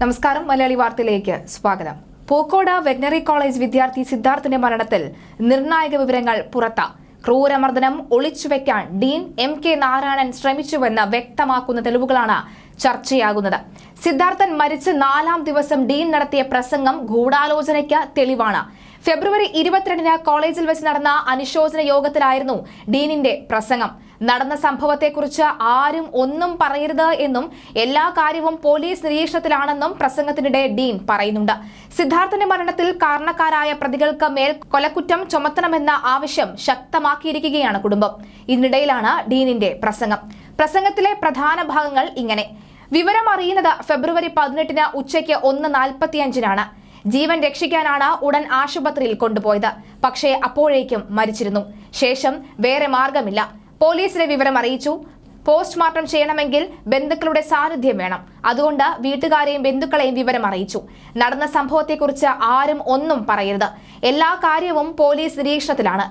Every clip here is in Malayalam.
നമസ്കാരം മലയാളി വാർത്തയിലേക്ക് സ്വാഗതം. പൂക്കോട് വെറ്റിനറി കോളേജ് വിദ്യാർത്ഥി സിദ്ധാർത്ഥിന്റെ മരണത്തിൽ നിർണായക വിവരങ്ങൾ പുറത്ത. ക്രൂരമർദ്ദനം ഒളിച്ചുവെക്കാൻ ഡീൻ എം കെ നാരായണൻ ശ്രമിച്ചുവെന്ന് വ്യക്തമാക്കുന്ന തെളിവുകളാണ് ചർച്ചയാകുന്നത്. സിദ്ധാർത്ഥൻ മരിച്ച് നാലാം ദിവസം ഡീൻ നടത്തിയ പ്രസംഗം ഗൂഢാലോചനയ്ക്ക് തെളിവാണ്. ഫെബ്രുവരി ഇരുപത്തിരണ്ടിന് കോളേജിൽ വെച്ച് നടന്ന അനുശോചന യോഗത്തിലായിരുന്നു ഡീനിന്റെ പ്രസംഗം. നടന്ന സംഭവത്തെക്കുറിച്ച് ആരും ഒന്നും പറയരുത് എന്നും എല്ലാ കാര്യവും പോലീസ് നിരീക്ഷണത്തിലാണെന്നും പ്രസംഗത്തിനിടെ ഡീൻ പറയുന്നുണ്ട്. സിദ്ധാർത്ഥന്റെ മരണത്തിൽ കാരണക്കാരായ പ്രതികൾക്ക് മേൽ കൊലക്കുറ്റം ചുമത്തണമെന്ന ആവശ്യം ശക്തമാക്കിയിരിക്കുകയാണ് കുടുംബം. ഇതിനിടയിലാണ് ഡീനിന്റെ പ്രസംഗം. പ്രസംഗത്തിലെ പ്രധാന ഭാഗങ്ങൾ ഇങ്ങനെ. വിവരം അറിയുന്നത് ഫെബ്രുവരി പതിനെട്ടിന് ഉച്ചയ്ക്ക് ഒന്ന് നാൽപ്പത്തിയഞ്ചിനാണ്. ജീവൻ രക്ഷിക്കാനാണ് ഉടൻ ആശുപത്രിയിൽ കൊണ്ടുപോയത്. പക്ഷേ അപ്പോഴേക്കും മരിച്ചിരുന്നു. ശേഷം വേറെ മാർഗമില്ല. പോലീസിലെ വിവരം അറിയിച്ചു. പോസ്റ്റ്മോർട്ടം ചെയ്യണമെങ്കിൽ ബന്ധുക്കളുടെ സാന്നിധ്യം വേണം. അതുകൊണ്ട് വീട്ടുകാരെയും ബന്ധുക്കളെയും വിവരം അറിയിച്ചു. നടന്ന സംഭവത്തെക്കുറിച്ച് ആരും ഒന്നും പറയരുത്. എല്ലാ കാര്യവും പോലീസ് നിരീക്ഷണത്തിലാണ്.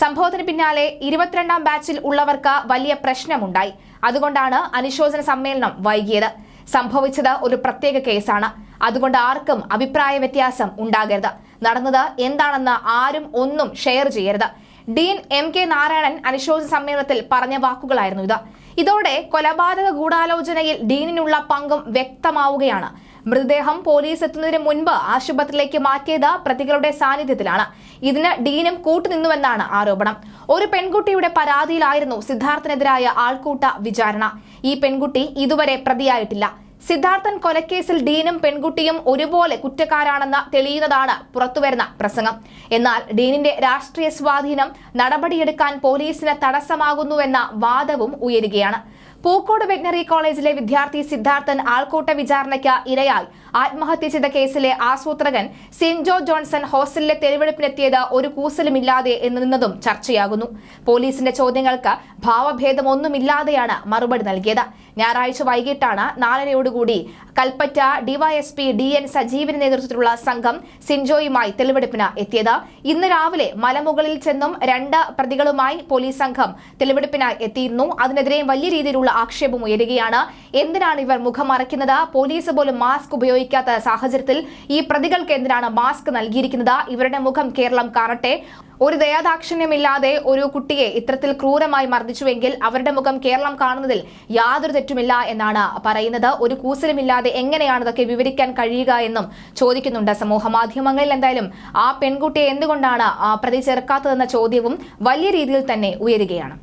സംഭവത്തിന് പിന്നാലെ ഇരുപത്തിരണ്ടാം ബാച്ചിൽ ഉള്ളവർക്ക് വലിയ പ്രശ്നമുണ്ടായി. അതുകൊണ്ടാണ് അനുശോചന സമ്മേളനം വൈകിയത്. സംഭവിച്ചത് ഒരു പ്രത്യേക കേസാണ്. അതുകൊണ്ട് ആർക്കും അഭിപ്രായ വ്യത്യാസം ഉണ്ടാകരുത്. നടന്നത് എന്താണെന്ന് ആരും ഒന്നും ഷെയർ ചെയ്യരുത്. ഡീൻ എം കെ നാരായണൻ അനുശോചന സമ്മേളനത്തിൽ പറഞ്ഞ വാക്കുകളായിരുന്നു ഇത്. ഇതോടെ കൊലപാതക ഗൂഢാലോചനയിൽ ഡീനിനുള്ള പങ്കും വ്യക്തമാവുകയാണ്. മൃതദേഹം പോലീസ് എത്തുന്നതിന് മുൻപ് ആശുപത്രിയിലേക്ക് മാറ്റിയത് പ്രതികളുടെ സാന്നിധ്യത്തിലാണ്. ഇതിന് ഡീനും കൂട്ടുനിന്നുവെന്നാണ് ആരോപണം. ഒരു പെൺകുട്ടിയുടെ പരാതിയിലായിരുന്നു സിദ്ധാർത്ഥനെതിരായ ആൾക്കൂട്ട വിചാരണ. ഈ പെൺകുട്ടി ഇതുവരെ പ്രതിയായിട്ടില്ല. സിദ്ധാർത്ഥൻ കൊലക്കേസിൽ ഡീനും പെൺകുട്ടിയും ഒരുപോലെ കുറ്റക്കാരാണെന്ന് തെളിയുന്നതാണ് പുറത്തുവരുന്ന പ്രസംഗം. എന്നാൽ ഡീനിന്റെ രാഷ്ട്രീയ സ്വാധീനം നടപടിയെടുക്കാൻ പോലീസിന് തടസ്സമാകുന്നുവെന്ന വാദവും ഉയരുകയാണ്. പൂക്കോട് വെറ്റിനറി കോളേജിലെ വിദ്യാർത്ഥി സിദ്ധാർത്ഥൻ ആൾക്കൂട്ട വിചാരണയ്ക്ക് ഇരയായി. ആത്മഹത്യ ചെയ്ത കേസിലെ ആസൂത്രകൻ സിൻജോ ജോൺസൺ ഹോസ്റ്റലിലെ തെരുവെടുപ്പിനെത്തിയത് ഒരു കൂസലുമില്ലാതെ എന്ന് നിന്നതും ചർച്ചയാകുന്നു. പോലീസിന്റെ ചോദ്യങ്ങൾക്ക് ഭാവഭേദമൊന്നുമില്ലാതെയാണ് മറുപടി നൽകിയത്. ഞായറാഴ്ച വൈകിട്ടാണ് നാലരയോടുകൂടി കൽപ്പറ്റ ഡിവൈഎസ്പി ഡി എൻ സജീവിന്റെ നേതൃത്വത്തിലുള്ള സംഘം സിൻജോയുമായി തെളിവെടുപ്പിന് എത്തിയത്. ഇന്ന് രാവിലെ മലമുകളിൽ ചെന്നും രണ്ട് പ്രതികളുമായി പോലീസ് സംഘം തെളിവെടുപ്പിനായി എത്തിയിരുന്നു. അതിനെതിരെ വലിയ രീതിയിലുള്ള ആക്ഷേപം ഉയരുകയാണ്. എന്തിനാണ് ഇവർ മുഖം മറയ്ക്കുന്നത്? പോലീസ് പോലും മാസ്ക് ഉപയോഗിക്കാത്ത സാഹചര്യത്തിൽ ഈ പ്രതികൾക്ക് എന്തിനാണ് മാസ്ക് നൽകിയിരിക്കുന്നത്? ഇവരുടെ മുഖം കേരളം കാണട്ടെ ഒരു ദയാദാക്ഷിണ്യമില്ലാതെ ഒരു കുട്ടിയെ ഇത്തരത്തിൽ ക്രൂരമായി മർദ്ദിച്ചുവെങ്കിൽ അവരുടെ മുഖം കേരളം കാണുന്നതിൽ യാതൊരു തെറ്റുമില്ല എന്നാണ് പറയുന്നത്. ഒരു കൂസലുമില്ലാതെ എങ്ങനെയാണ് ഇതൊക്കെ വിവരിക്കാൻ കഴിയുക എന്നും ചോദിക്കുന്നുണ്ട് സമൂഹ മാധ്യമങ്ങളിൽ. എന്തായാലും ആ പെൺകുട്ടിയെ എന്തുകൊണ്ടാണ് പ്രതി ചേർക്കാത്തതെന്ന ചോദ്യവും വലിയ രീതിയിൽ തന്നെ ഉയരുകയാണ്.